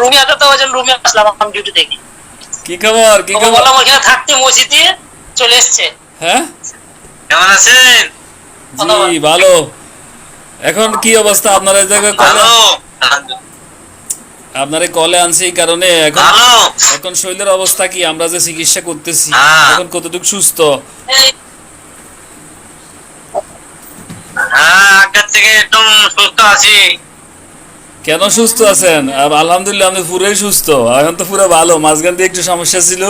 রুমে তো ওই রুমে আসলাম আমি ডিউটি থেকে। কি খবর? কি খবর? বললাম ওইখানে থাকতে মসজিদে চলে এসছে। হ্যাঁ? কেমন আছেন? জি ভালো। এখন কি অবস্থা আপনার এই জায়গায় কলে? ভালো। আপনারে কলে আনছি এই কারণে। এখন এখন শরীরের অবস্থা কি? আমরা যে চিকিৎসা করতেছি হ্যাঁ। এখন কতটুকু সুস্থ? হ্যাঁ আগের থেকে একটু সুস্থ আছি। কেন সুস্থ আছেন? আলহামদুলিল্লাহ আপনি পুরোই সুস্থ। এখন তো পুরো ভালো। মাঝখান দিয়ে একটু সমস্যা ছিল।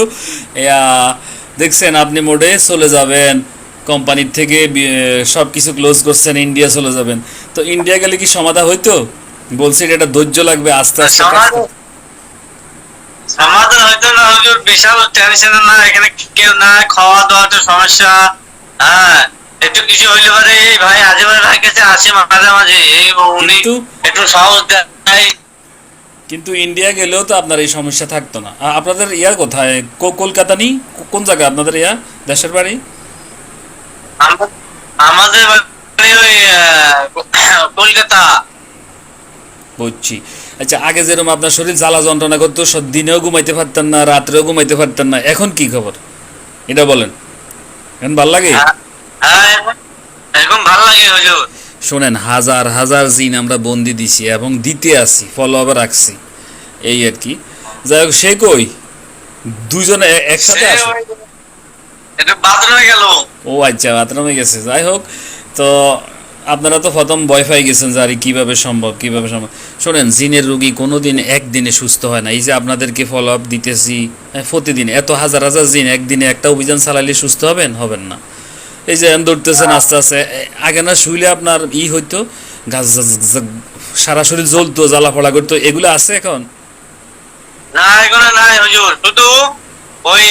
দেখছেন আপনি মোডে চলে যাবেন। কোম্পানির থেকে সব কিছু ক্লোজ করছেন ইন্ডিয়া চলে যাবেন। তো ইন্ডিয়া গেলে কি সমাধান হইতো? বলছি এটা ধৈর্য লাগবে আস্তে আস্তে সমাধান। হয়তো না হুজুর বিশাল টেনশন না এখানে কেউ না খাওয়া দাওয়াতে সমস্যা। হ্যাঁ একটু কিছু হইলে পারে ভাই আজেবাজে ভাই কাছে আসে মাঝে মাঝে এই উনি একটু সাহস দেয় কিন্তু ইন্ডিয়া গেলেও তো আপনার এই সমস্যা থাকতো না। আপনাদের ইয়ার কোথায়? কলকাতা নি কোন জায়গা আপনাদের ইয়া? দেশের বাড়ি? আমাদের বাড়ি ওই কলকাতা। বুঝছি। আচ্ছা আগে যেরকম আপনার শরীর জ্বালা যন্ত্রণা করতো সব দিনেও ঘুমাইতে পারতেন না রাত্রেও ঘুমাইতে পারতেন না। এখন কি খবর? এটা বলেন। এখন ভালো লাগে? হ্যাঁ, হ্যাঁ এখন ভালো লাগে হুজুর। শোনেন হাজার হাজার জিন আমরা বন্দি দিছি এবং দিতে আসি ফলো আবার রাখছি। এই আর কি। যাই হোক সে কই? দুজনে একসাথে সে আছে ওই- একটু গেল। ও আচ্ছা বাথরুমে গেছে। যাই হোক তো আপনারা তো প্রথম ভয় পাই গেছেন যে আরে কীভাবে সম্ভব কীভাবে সম্ভব? শোনেন জিনের রুগী কোনো দিন একদিনে সুস্থ হয় না। এই যে আপনাদেরকে ফলো আপ দিতেছি হ্যাঁ, প্রতিদিন। এত হাজার হাজার জিন একদিনে একটা অভিযান চালালে সুস্থ হবেন? হবেন না। এই যে দৌড়তেছেন আস্তে আস্তে আগে না শুইলে আপনার ই হইতো গাছ সারা শরীর জ্বলতো জ্বালা ফোড়া করতো। এগুলো আছে এখন? না এগুলো নাই হুজুর। শুধু ওই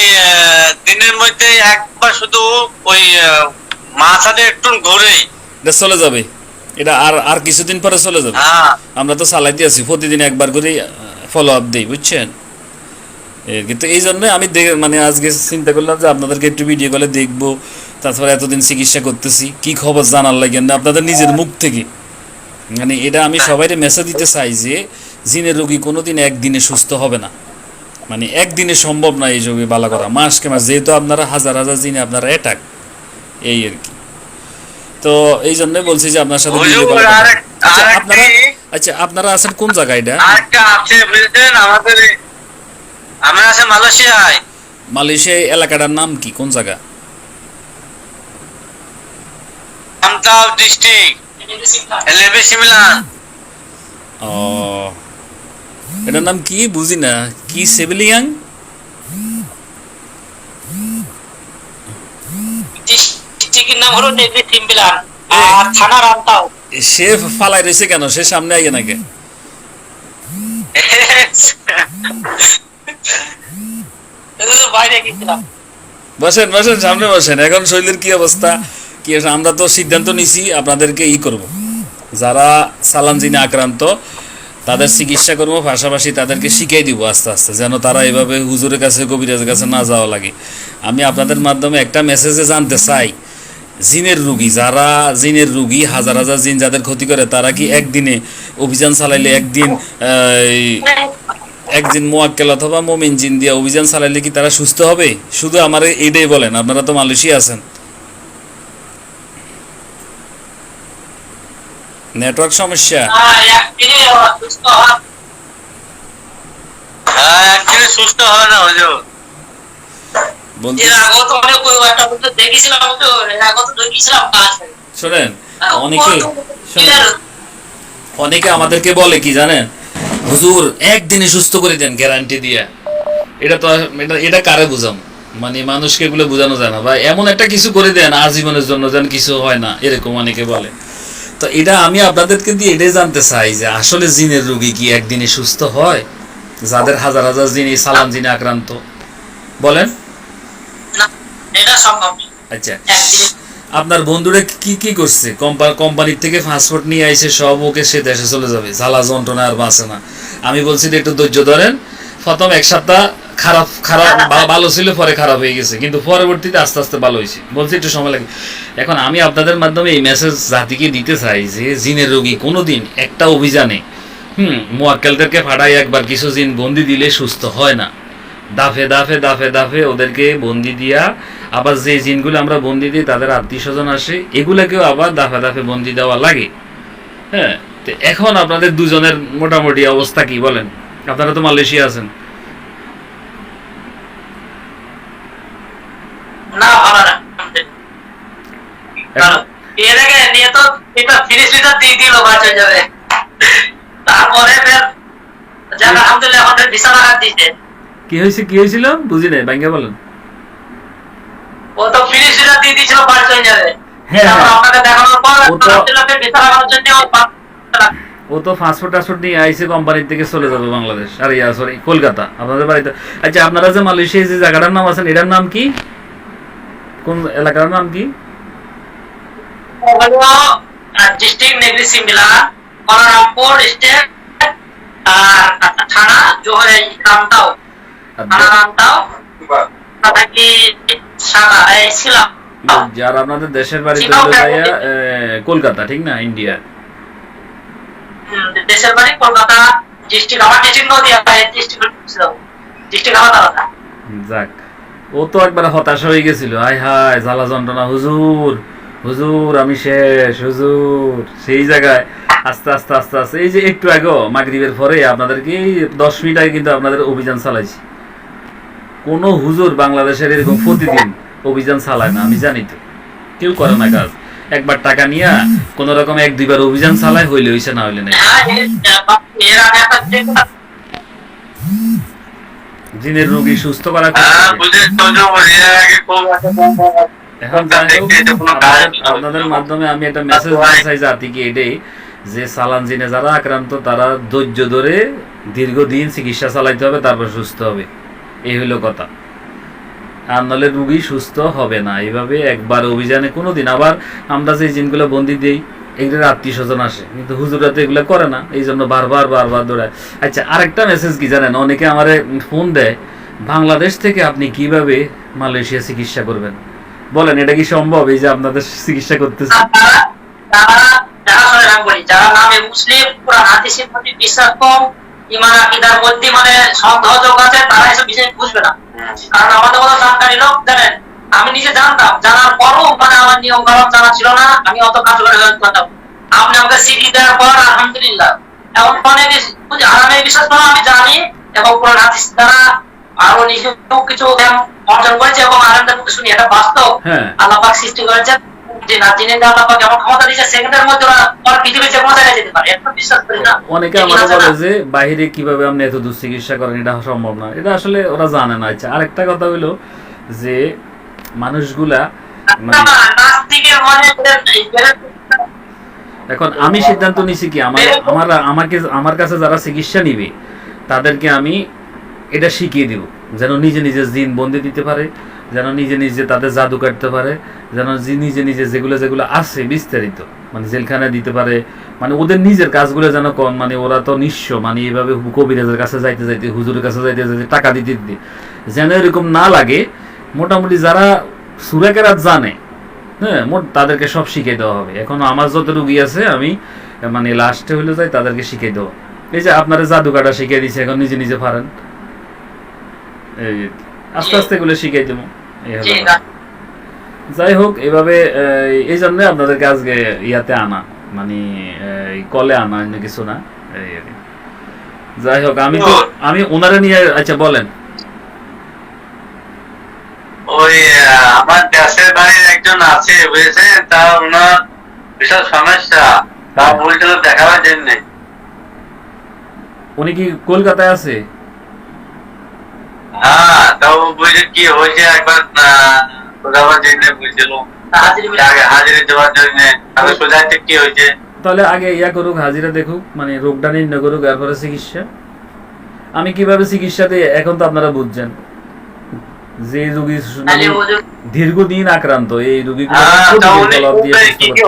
দিনের মধ্যে একবার শুধু ওই মাথাতে একটু এটা চলে যাবে। এটা আর আর কিছুদিন পরে চলে যাবে। হ্যাঁ। আমরা তো চালাইতে আছি প্রতিদিন একবার করে ফলো আপ দিই বুঝছেন? কিন্তু এই জন্যই আমি মানে আজকে চিন্তা করলাম যে আপনাদেরকে একটু ভিডিও কলে দেখব। তারপরে এতদিন চিকিৎসা করতেছি কি খবর জানার লাগে না আপনাদের নিজের মুখ থেকে। মানে এটা আমি সবাই মেসেজ দিতে চাই যে জিনের রোগী কোনোদিন একদিনে সুস্থ হবে না। মানে একদিনে সম্ভব না এই যোগে বালা করা মাসকে মাস যেহেতু আপনারা হাজার হাজার জিনে আপনারা অ্যাটাক এই আর কি। তো এই জন্যই বলছি যে আপনার সাথে ভিডিও কলে আচ্ছা আপনারা আচ্ছা আপনারা আছেন কোন জায়গায় এটা? আরেকটা আছে বুঝলেন আমাদের আমরা আছে মালয়েশিয়ায়। মালয়েশিয়া এলাকাটার নাম কি? কোন জায়গা? সিমিলার ও। এটার নাম কি? বুঝি না। কি সেভিলিয়াং ডিস্ট্রিক্টের নাম হলো নেভি সিম্বিলান আর থানার আনতাও সে ফালাই রয়েছে কেন? সে সামনে নাকি? বসেন বসেন সামনে বসেন। এখন শৈলীর কি অবস্থা? কি? আমরা তো সিদ্ধান্ত নিছি, আপনাদেরকে ই করব। যারা সালাম জিনে আক্রান্ত, তাদের চিকিৎসা করব, পাশাপাশি তাদেরকে শিখাই দিব আস্তে আস্তে, যেন তারা এভাবে হুজুরের কাছে, কবিরাজের কাছে না যাওয়া লাগে। আমি আপনাদের মাধ্যমে একটা মেসেজে জানতে চাই। জিনের রুগী, যারা জিনের রুগী, হাজার হাজার জিন যাদের ক্ষতি করে, তারা কি একদিনে অভিযান চালাইলে একদিন একদিন মোয়াক্কেল অথবা মোমিন জিন দিয়ে অভিযান চালাইলে কি তারা সুস্থ হবে? শুধু আমার এইটাই বলেন, আপনারা তো মালয়েশিয়া আছেন। নেটওয়ার্ক সমস্যা? সুস্থ হ্যাঁ একদিনে সুস্থ হবে না হুজুর বলতে এর আগেও তো অনেক শোনেন অনেকে অনেকে আমাদেরকে বলে কি জানেন? হুজুর একদিনে সুস্থ করে দেন গ্যারান্টি দিয়ে। এটা তো এটা এটা কারে বুঝাম? মানে মানুষকে এগুলো বোঝানো যায় না। বা এমন একটা কিছু করে দেন আজীবনের জন্য যেন কিছু হয় না এরকম অনেকে বলে। তো এটা আমি আপনাদেরকে দিয়ে এটাই জানতে চাই যে আসলে জিনের রোগী কি একদিনে সুস্থ হয়? যাদের হাজার হাজার জিন এই সালাম জিনে আক্রান্ত। বলেন। এটা সম্ভব আচ্ছা। আপনার বন্ধুরা কি কি করছে? কোম্পানির থেকে পাসপোর্ট নিয়ে আইসে সব ওকে সে দেশে চলে যাবে। জ্বালা যন্ত্রণা আর বাঁচে না। আমি বলছি যে একটু ধৈর্য ধরেন। প্রথম এক সপ্তাহ খারাপ খারাপ ভালো ছিল পরে খারাপ হয়ে গেছে। কিন্তু পরবর্তীতে আস্তে আস্তে ভালো হয়েছে। বলছি একটু সময় লাগে। এখন আমি আপনাদের মাধ্যমে এই মেসেজ জাতিকে দিতে চাই যে জিনের রোগী কোনোদিন একটা অভিযানে হুম মোয়াক্কেলদেরকে ফাটাই একবার। কিছু জিন বন্দি দিলে সুস্থ হয় না। দাফে দাফে দাফে দাফে ওদেরকে বন্দি দিয়া আবার যে জিনগুলো আমরা বন্দি দিই তাদের আত্মীয় স্বজন আসে এগুলাকেও আবার দাফে দাফে বন্দি দেওয়া লাগে। হ্যাঁ তো এখন আপনাদের দুজনের মোটামুটি অবস্থা কি বলেন? আপনারা তো মালয়েশিয়া আছেন না ভালো না কারণ এর আগে নিয়ে তো এটা ফিনিশ লিটার দিয়ে দিল বাঁচ যাবে তারপরে ফের যাক আলহামদুলিল্লাহ আমাদের ভিসা লাগাত দিয়েছে কি হয়েছে কি হয়েছিল? বুঝি নাই ব্যাংকে বলেন। ও তো ফিনিশ লিটার দিয়ে দিয়েছিল বাঁচ হয়ে যাবে হ্যাঁ, হ্যাঁ। আপনাকে দেখানোর পর ও তো- আলহামদুলিল্লাহ ফের ভিসা লাগানোর জন্য ও তো পাসপোর্ট টাসপোর্ট নিয়ে আইসে কোম্পানির থেকে চলে যাবে বাংলাদেশ। আর ইয়া সরি কলকাতা আপনাদের বাড়িতে। আচ্ছা আপনারা যে মালয়েশিয়া যে জায়গাটার নাম আছেন এটার নাম কি? কোন এলাকার নাম কি? হলো ডিস্ট্রিক্ট নেগরি সিমলা কলারামপুর স্টেট আর থানা জোহরে সাদা এই ছিলাম যার আপনাদের দেশের বাড়িতে চিনাও হলো কেমন? কলকাতা ঠিক না ইন্ডিয়া দেশের বাড়ি কলকাতা ডিস্ট্রিক্ট আমার ডিস্ট্রিক্ট নদিয়া ডিস্ট্রিক্ট ডিস্ট্রিক্ট আলাদা। যাক ও তো একবার হতাশ হয়ে গেছিল। আয় হায় জ্বালা যন্ত্রণা হুজুর। হুজুর, আমি শেষ, হুজুর। সেই জায়গায় আস্তে আস্তে আস্তে আস্তে, এই যে একটু আগে মাগরিবের পরে আপনাদেরকে দশ মিনিট আগে কিন্তু আপনাদের অভিযান চালাইছি। কোন হুজুর বাংলাদেশের এরকম প্রতিদিন অভিযান চালায় না, আমি জানি তো। কেউ করে না কাজ। একবার টাকা নিয়ে কোন রকম এক, দুইবার অভিযান চালায়, হইলে হইছে, না হইলে নাই। জিনের রোগী সুস্থ করা এখন কোনো আপনাদের- মাধ্যমে আমি একটা মেসেজ দিতে চাই জাতিকে এটাই যে সালান জিনে যারা আক্রান্ত তারা ধৈর্য ধরে দীর্ঘদিন চিকিৎসা চালাইতে হবে তারপর সুস্থ হবে। এই হলো কথা। আর নাহলে রুগী সুস্থ হবে না। এইভাবে একবার অভিযানে কোনোদিন আবার আমরা যে জিনগুলো বন্দি দিই এগুলোর আত্মীয় স্বজন আসে কিন্তু হুজুরা তো এগুলো করে না এই জন্য বারবার বারবার দৌড়ায়। আচ্ছা আরেকটা মেসেজ কি জানেন? অনেকে আমার ফোন দেয় বাংলাদেশ থেকে আপনি কীভাবে মালয়েশিয়া চিকিৎসা করবেন? বলেন, এটা কি সম্ভব? এই যে আপনাদের চিকিৎসা করতেছে। পুরা মানে তারা আমি নিজে জানতাম, জানার পরও মানে আমার নিয়ম কারণ জানা ছিল না, আমি অত কাজ করে আপনি আমাকে সিটি দেওয়ার পর, আলহামদুলিল্লাহ। এখন অনেক আরামে বিশ্বাস করো আমি জানি, এবং কোরআন হাদিস দ্বারা আরও নিজেও কিছু অর্জন করেছে এবং আনন্দের মুখে শুনি এটা বাস্তব। হ্যাঁ। আল্লাহ পাক সৃষ্টি করেছেন যে না জেনে যে আল্লাহ পাক এমন ক্ষমতা দিয়েছে সেকেন্ডের মধ্যে ওরা পৃথিবীর যে কোনো জায়গায় যেতে পারে। এটা বিশ্বাস করি না। অনেকে আমাকে বলে যে বাইরে কীভাবে আপনি এত দূর চিকিৎসা করেন এটা সম্ভব না। এটা আসলে ওরা জানে না। আচ্ছা আরেকটা কথা হলো যে মানুষগুলা মানে মনে এখন আমি সিদ্ধান্ত নিছি কি আমার আমার আমাকে আমার কাছে যারা চিকিৎসা নিবে তাদেরকে আমি এটা শিখিয়ে দিব, যেন নিজে নিজে জিন বন্দি দিতে পারে, যেন নিজে নিজে তাদের জাদু কাটতে পারে, যেন নিজে নিজে যেগুলো যেগুলো আছে বিস্তারিত মানে জেলখানায় দিতে পারে মানে ওদের নিজের কাজগুলো যেন কম মানে ওরা তো নিঃস্ব মানে এইভাবে কবিরাজের কাছে যাইতে যাইতে, হুজুরের কাছে যাইতে যাইতে টাকা দিতে দিতে, যেন এরকম না লাগে, মোটামুটি যারা সুরাকেরাত জানে হ্যাঁ মোট তাদেরকে সব শিখিয়ে দেওয়া হবে। এখন আমার যত রুগী আছে, আমি মানে লাস্টে হলে যাই তাদেরকে শিখিয়ে দেওয়া এই যে আপনারা জাদু কাটা শিখিয়ে দিচ্ছে এখন নিজে নিজে এই আস্তে আস্তে এগুলো শিখিয়ে দেবো। যাই হোক এভাবে এই- জন্য আপনাদেরকে আজকে ইয়াতে আনা মানে কলে আনা অন্য কিছু না। যাই হোক আমি তো আমি ওনারা নিয়ে আচ্ছা বলেন। ওই আমার দেশের বাড়ির একজন আছে বুঝেছেন? তা ওনার বিশাল সমস্যা। তা বলছিল দেখাবার জন্য। উনি কি কলকাতায় আছে? হ্যাঁ তা ও বুঝে কি হয়েছে একবার আহ, জন্য বুঝছিল হাজির দেওয়ার জন্য। তাহলে সোজাইতে কি হয়েছে? তাহলে আগে ইয়া করুক হাজিরা দেখুক মানে রোগটা নির্ণয় করুক এরপরে চিকিৎসা। আমি কীভাবে চিকিৎসা দিই এখন তো আপনারা বুঝছেন। যে রোগী মানে দীর্ঘদিন আক্রান্ত এই রোগীগুলো হ্যাঁ তা প্রতিদিন উনি তলব দিয়ে বলবে সুস্থ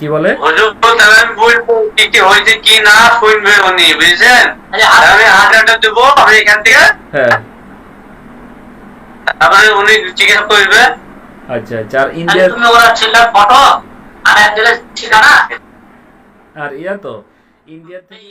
কি বলে? হুজুর তাহলে আমি বলব কি কি হয়েছে কি না শুনবে উনি বুঝছেন? আমি হাজারটা দেবো আমি এখান থেকে। হ্যাঁ। তারপরে উনি করবে। আচ্ছা আচ্ছা আর তাহলে তুমি ওরা ছেলের ফটো আর এক ঠিকানা? আর ইয়া তো ইন্ডিয়া থেকে